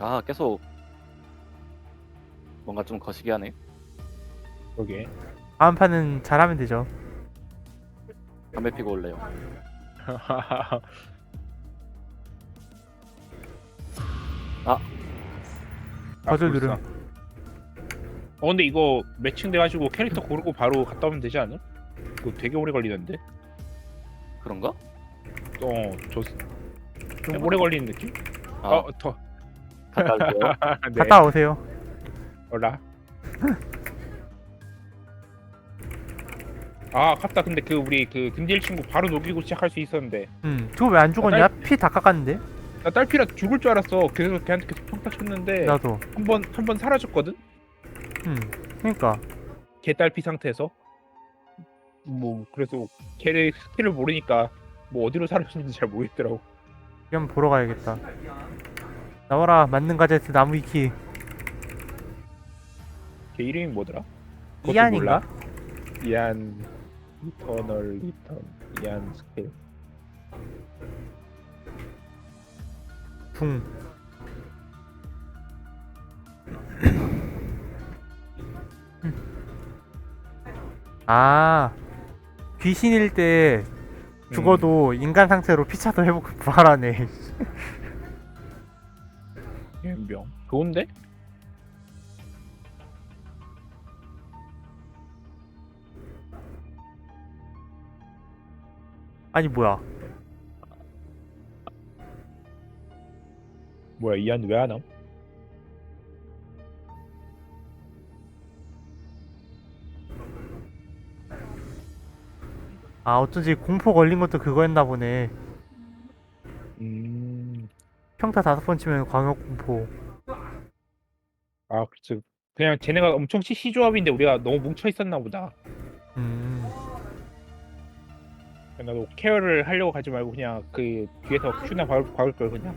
아 계속 뭔가 좀 거시기 하네. 그게 다음 판은 잘하면 되죠. 담배 피고 올래요. 버튼 누름. 어 근데 이거 매칭 돼가지고 캐릭터 고르고 바로 갔다 오면 되지 않아? 그거 되게 오래 걸리던데. 그런가? 어저 좀 오래 걸리는 느낌? 아어 더. 갔다 올게요. 네. 갔다 오세요. 올라. 아 아깝다 근데 그 우리 그 금질 친구 바로 녹이고 시작할 수 있었는데 음, 저거 왜 안 죽었냐? 피 다 깎았는데? 나 딸피라 죽을 줄 알았어 그래서 걔한테 계속 평타 쳤는데 나도. 한 번 한 번 사라졌거든 음, 그러니까 개 딸피 상태에서 뭐 그래서 걔의 스킬을 모르니까 뭐 어디로 사라졌는지 잘 모르겠더라고 한번 보러 가야겠다. 나와라, 맞는 가제트 나무 위키. 걔 이름이 뭐더라? 그것도 이안인가? 몰라? 이안 리터널 리턴 이안 스킬 붕. 아, 귀신일 때 죽어도 인간 상태로 피차도 회복 부활하네. 좋은데? 아니 뭐야? 뭐야 이안 왜 안 함? 아 어쩐지 공포 걸린 것도 그거였나 보네. 음... 평타 다섯 번 치면 광역 공포. 아 그치 그냥 쟤네가 엄청 CC 조합인데 우리가 너무 뭉쳐 있었나 보다. 음, 나도 케어를 하려고 하지 말고 그냥 그 뒤에서 큐나 박을, 박을 걸 그냥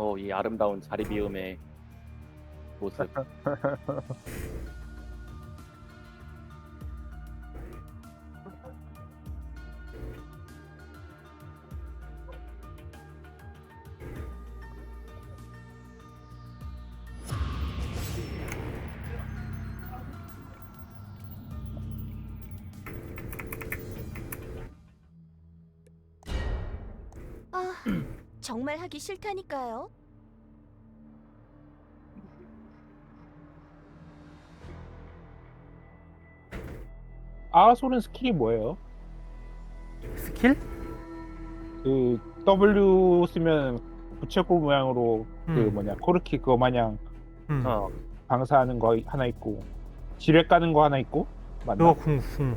어, 이 아름다운 자리 비움의 모습. 아, 정말 하기 싫다니까요. 아소는 스킬이 뭐예요? 스킬? 그 W 쓰면 부채꼴 모양으로 그 음, 뭐냐 코르키 그거 마냥 음. 어, 방사하는 거 하나 있고 지뢰 까는 거 하나 있고 맞나? 그거 궁, 궁.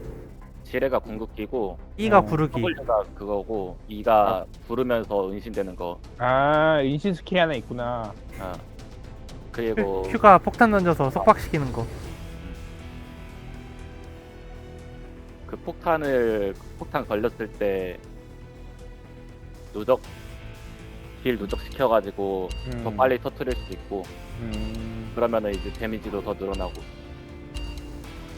지뢰가 궁극기고 이가 어, 부르기. W가 그거고 E가 부르면서 은신되는 거. 아 인신 스킬이 하나 있구나 아. 그리고 큐, 가 폭탄 던져서 속박시키는 거. 그 폭탄을 폭탄 걸렸을 때 누적 딜 누적 시켜가지고 더 음. 빨리 터트릴 수 있고 음, 그러면은 이제 데미지도 더 늘어나고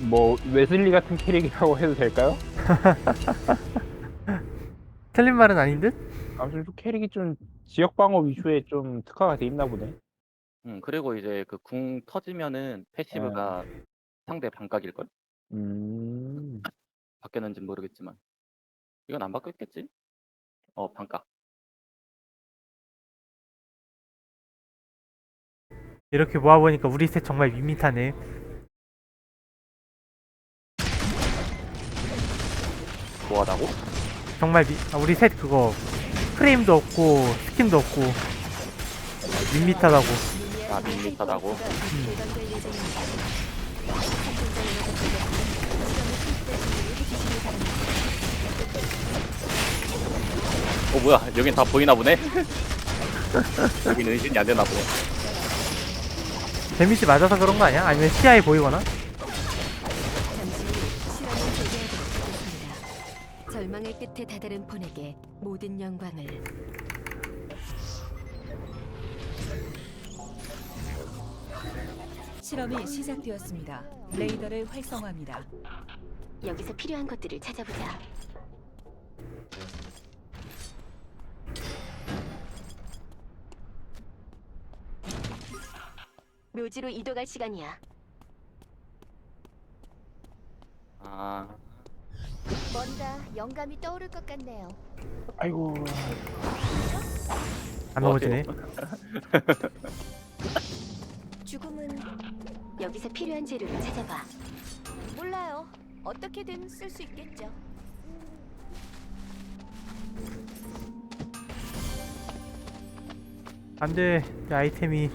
뭐 웨슬리 같은 캐릭이라고 해도 될까요? 틀린 말은 아닌 듯? 아무튼 좀 캐릭이 좀 지역 방어 위주에 좀 특화가 돼 있나 보네 음 그리고 이제 그 궁 터지면은 패시브가 상대 반각일 걸 음 바뀌었는지 모르겠지만 이건 안 바뀌었겠지? 어 반값 이렇게 모아보니까 우리 셋 정말 밋밋하네. 뭐하다고? 정말 미, 아, 우리 셋 그거 프레임도 없고 스킨도 없고 밋밋하다고. 아 밋밋하다고? 어 뭐야 여긴 다 보이나 보네? 여긴 은신이 안 되나 보네 데미지 맞아서 그런 거 아니야? 아니면 시야에 보이거나? 끝에 다다른 폰에게 모든 영광을 실험이 시작되었습니다. 레이더를 활성화합니다. 여기서 필요한 것들을 찾아보자. 묘지로 이동할 시간이야. 아 뭔가 영감이 떠오를 것 같네요. 아이고 안 뭐 넘어지네. 죽음은 여기서 필요한 재료를 찾아봐. 몰라요. 어떻게든 쓸 수 있겠죠. 안돼. 내 아이템이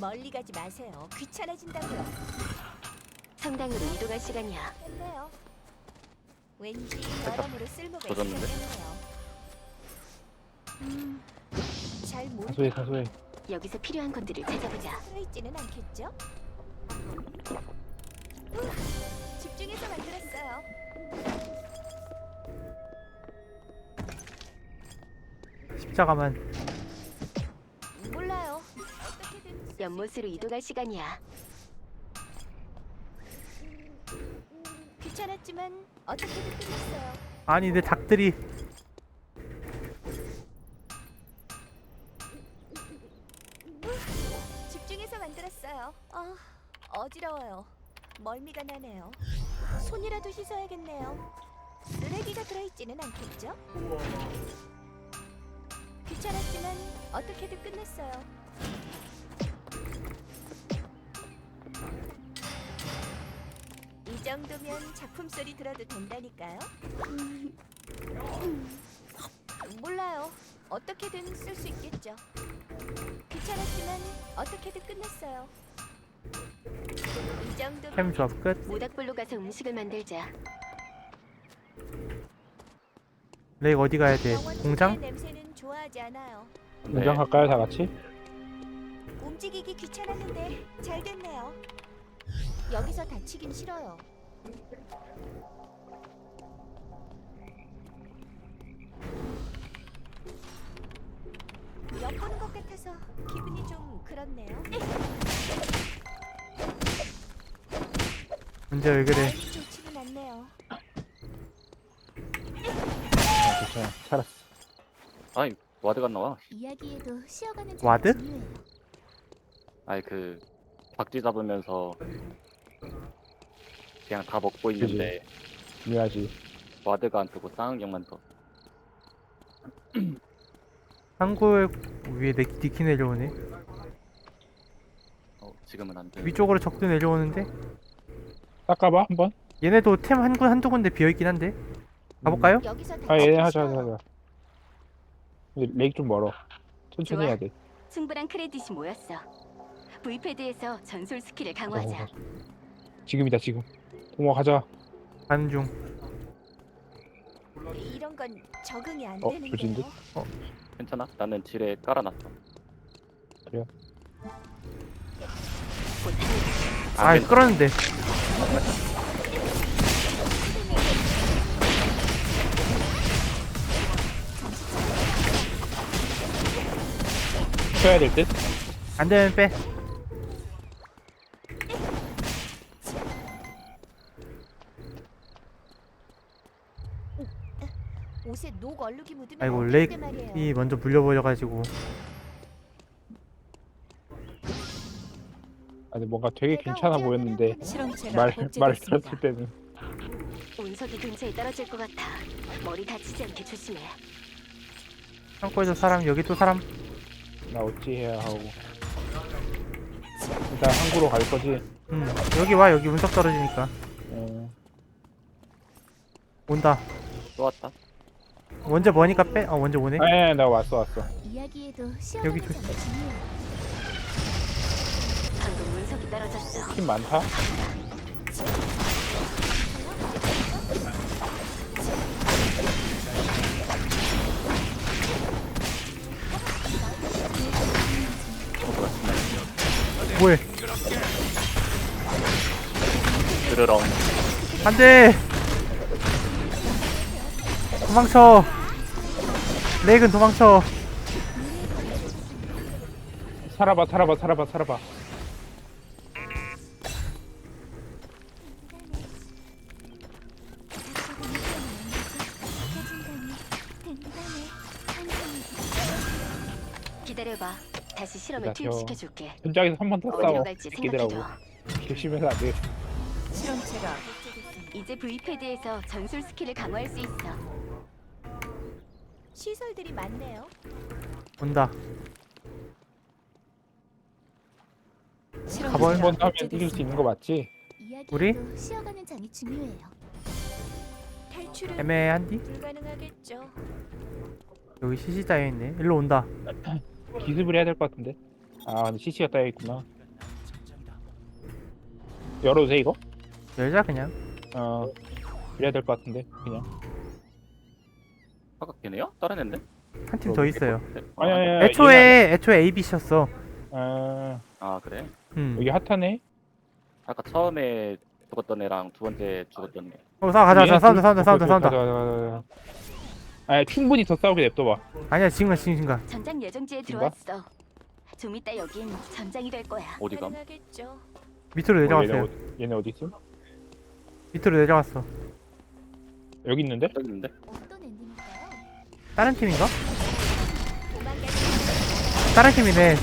멀리 가지 마세요. 귀찮아진다고요. 성당으로 이동할 시간이야. 했네요. 왠지 여러모로 쓸모가 조졌는데? 있겠네요. 음, 잘 모르. 사소해 사소해 여기서 필요한 것들을 찾아보자. 들어있지는 않겠죠? 집중해서 만들었어요. 십자가만. 몰라요. 어떻게든 쓸수 연못으로 이동할 시간이야. 귀찮았지만 어떻게든 끝냈어요. 아니 내 닭들이 집중해서 만들었어요. 아, 어지러워요. 멀미가 나네요. 손이라도 씻어야겠네요. 쓰레기가 들어있지는 않겠죠? 귀찮았지만 어떻게든 끝냈어요. 정도면 작품 소리 들어도 된다니까요. 몰라요. 어떻게든 쓸 수 있겠죠. 귀찮았지만 어떻게든 끝냈어요. 이 정도 캠 조합 끝. 모닥불로 가서 음식을 만들자. 레이가 어디 가야 돼? 공장? 냄새는 좋아하지 않아요. 공장 갈까요 다 같이? 움직이기 귀찮았는데 잘 됐네요. 여기서 다치긴 싫어요. 엿보는 것 같아서 기분이 좀 그렇네요. 문제 왜 그래? 마음이 좋지는 않네요. 아, 괜찮아 살았어 아니 와드가 나와 이야기에도 쉬어가는 와드? 중요해요. 아니 그 박쥐 잡으면서 그냥 다 먹고 있는데 중요하지 와드가 안 뜨고 쌍안경만 떠 한국 위에 내 니키 내려오네. 어, 지금은 안 돼. 위쪽으로 적도 내려오는데 닦아봐 한번 얘네도 템 한 군 한두 군데 비어 있긴 한데 가볼까요? 여기서 아 얘네 하자 하자. 하자 근데 렉좀 멀어 천천히 좋아. 해야 돼 충분한 크레딧이 모였어. V패드에서 전술 스킬을 강화하자. 어, 지금이다 지금 동호 가자 가는 중. 이런 건 적응이 안 어, 되는데요. 조진데? 괜찮아? 나는 지뢰 깔아놨어. 아. 끌었는데. 쳐야 될 듯 안 되면 빼. 옷에 녹 얼룩이 묻으면 아이고 안 렉이 되는데 말이에요. 먼저 물려버려가지고 아니 뭔가 되게 괜찮아 보였는데 실험체가 말 말을 복제됐습니다. 들었을 때는 운석이 근처에 떨어질 것 같아. 머리 다치지 않게 조심해. 창고에도 사람 여기 또 사람 나 어찌 해야 하고 일단 항구로 갈 거지. 음 여기 와 여기 운석 떨어지니까 어, 온다 또 왔다. 먼저 뭐니까 빼 어 먼저 오네 에, 나 왔어 왔어. 이야기에도 여기 시험하는 조- 점이 중요해. 방금 운석이 떨어졌어. 팀 많다. 뭐해 드르렁. 안돼 도망쳐 렉은 도망쳐 살아봐 살아봐 살아봐 살아봐. 기다려봐. 다시 실험을 기다려. 투입시켜줄게. 현장에서 한 번 더 어디로 싸워. 갈지 새끼들하고 생각해둬. 조심해서 안 돼. 실험체가 이제 V패드에서 전술 스킬을 강화할 수 있어. 시설들이 많네요. 온다 실험체가 가볼? 한번 하면. 이길 수 있는 거 맞지? 우리? 쉬어가는 장이 중요해요. 탈출은 애매한디 불가능하겠죠. 여기 CC 따여 있네 일로 온다 기습을 해야 될 것 같은데. 아 근데 CC가 따여 있구나. 열어도 돼 이거? 열자 그냥 어 그래야 될 것 같은데 그냥. 아까 걔네요? 다른 앤데? 한 팀 더 있어요 아니 아니 아니. 애초에 애초에 AB셨어 아 아 그래? 음. 여기 핫하네. 아까 처음에 죽었던 애랑 두 번째 죽었던 애. 어 싸워 가자 가자 얘? 싸운다 싸운다 싸운다 싸운다. 아니 충분히 더 싸우게 냅둬봐. 아니야 지금 가 지금 가 전장 예정지에? 들어왔어. 좀 이따 여긴 전장이 될 거야. 어디 감? 가능하겠죠. 밑으로 어, 얘네, 내려갔어요 어디, 얘네 어디 있음? 밑으로 내려갔어 여기 있는데? 저기 있는데? 다른 팀인가? 다른 팀이네.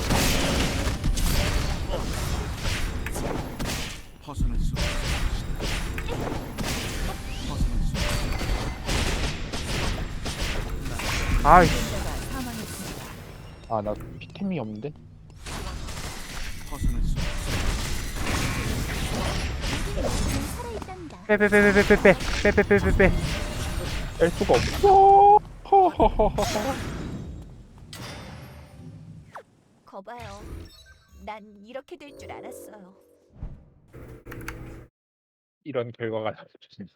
아이. 아 나 피템이 없는데? 벗어날 수 없어. 살아있단다. 빼빼빼빼빼빼빼빼빼빼빼 뺄 수가 없어. 허허허허. 거봐요. 난 이렇게 될 줄 알았어요. 이런 결과가 나왔습니다.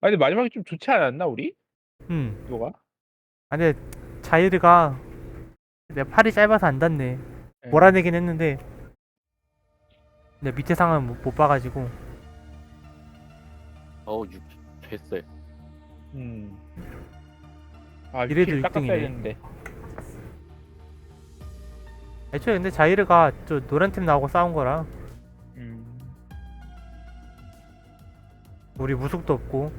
아 근데 마지막에 좀 좋지 않았나 우리? 음 이거가? 아니 자이르가 내 팔이 짧아서 안 닿네 예. 몰아내긴 했는데 내 밑에 상황 못, 못 봐가지고 어우 유 됐어요. 음. 아 이래도 위키를 깎았어야 일등이네. 했는데. 애초에 근데 자이르가 저 노란 팀 나오고 싸운 거라 음. 우리 무속도 없고